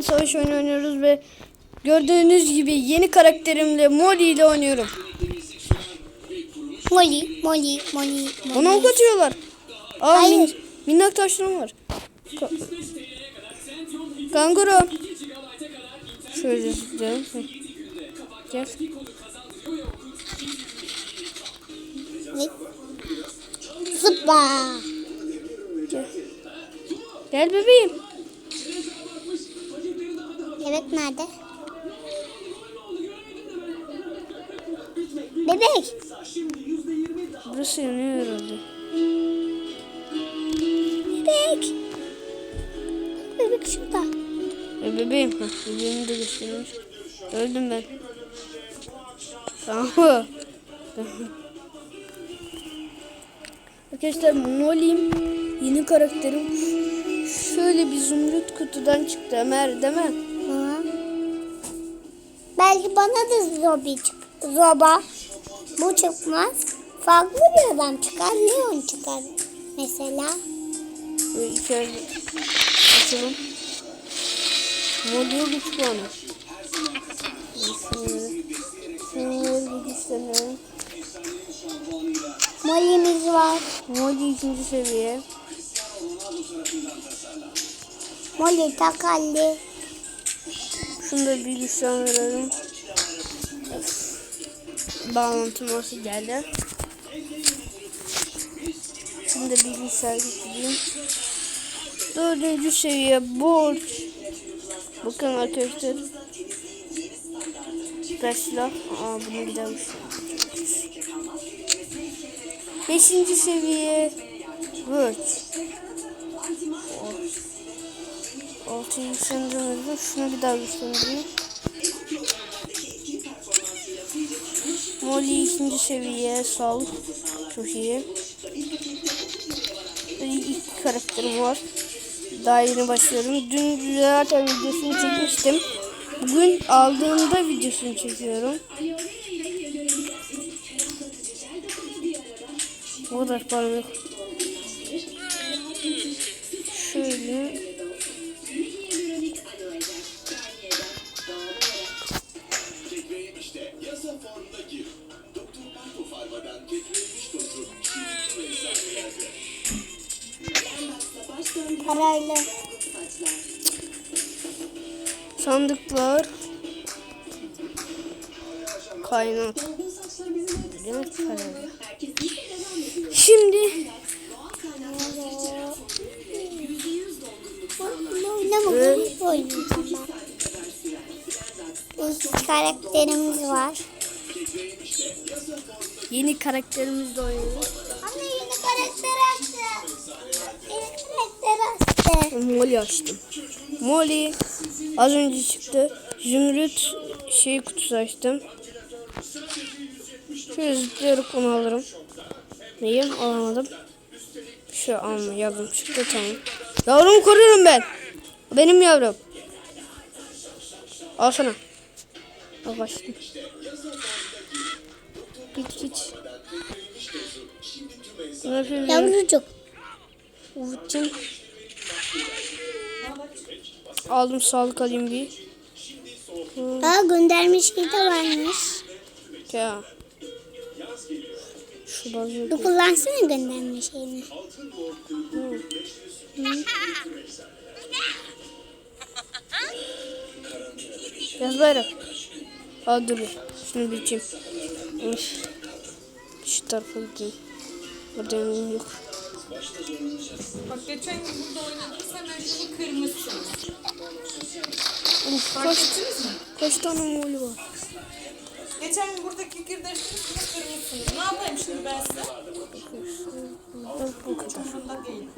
Savaş oyunu oynuyoruz ve gördüğünüz gibi yeni karakterimle Molly ile oynuyorum. Molly, Molly, Molly, Molly. Bana ok atıyorlar. Aa, Hayır. min- minnak taşlarım var. Ka- Kanguru. Şöyle zıplayalım. Gel. Zıpla. Gel. Gel bebeğim. Evet nerede? Bebek. Burası yanıyor herhalde. Bebek. Bebek şurada. E bebeğim. Heh, bebeğimi de göstermiş. Öldüm ben. Tamam. Arkadaşlar Molly'im. Yeni karakterim. Şöyle bir zümrüt kutudan çıktı Ömer değil mi? Belki bana da zobi çık. Zoba. Bu çıkmaz. Farklı bir adam çıkar. Leon çıkar. Mesela. İçeride açalım. Molly'e güç puanı. Şöyle. Şöyle bir güçlenelim. Molly'miz var. Molly ikinci seviye. Molly takalli. Şunu da. Bağlantı nasıl geldi? Şimdi de bilgisayar getireyim. Dördüncü seviye borç. Bakın arkadaşlar. Süper silah. Aa bunu daha Beşinci seviye Word. Altıyı güçlendiremedim. Şunu bir daha güçlendireyim. Molly ikinci seviye sal. Çok iyi. Böyle iki karakterim var. Daha yeni başlıyorum. Dün zaten videosunu çekmiştim. Bugün aldığımda videosunu çekiyorum. O kadar param yok. Şöyle. Parayla. Sandıklar. Kaynak. Demek. Şimdi. İlk karakterimiz var. yeni karakterimizle oynuyoruz. Anne yeni karakter açtı. Molly açtım. Molly az önce çıktı. Zümrüt şey kutusu açtım. Şöyle zıplayarak onu alırım. Neyim alamadım. Şu alma yavrum çıktı tamam. Yavrumu koruyorum ben. Benim yavrum. Al sana. Al kaçtım. Git git. Yavrucuk. Uçum. Aldım sağlık alayım bir. Aa göndermiş gibi de varmış. Ya. Şuradan Bir yok. kullansana gönderme şeyini. Yaz bayrak. Aa dur. Şunu bir içeyim. Üf. Şu tarafa gideyim. Burada yanım yok. Bak geçen gün burada oynadınız hemen şunu kırmışsınız. Fark kaç, kaç tane moli var? Geçen gün burada kikirdeştiniz yine kırmışsınız. Ne yapayım şimdi ben size? Bu kadar. Bunda değil.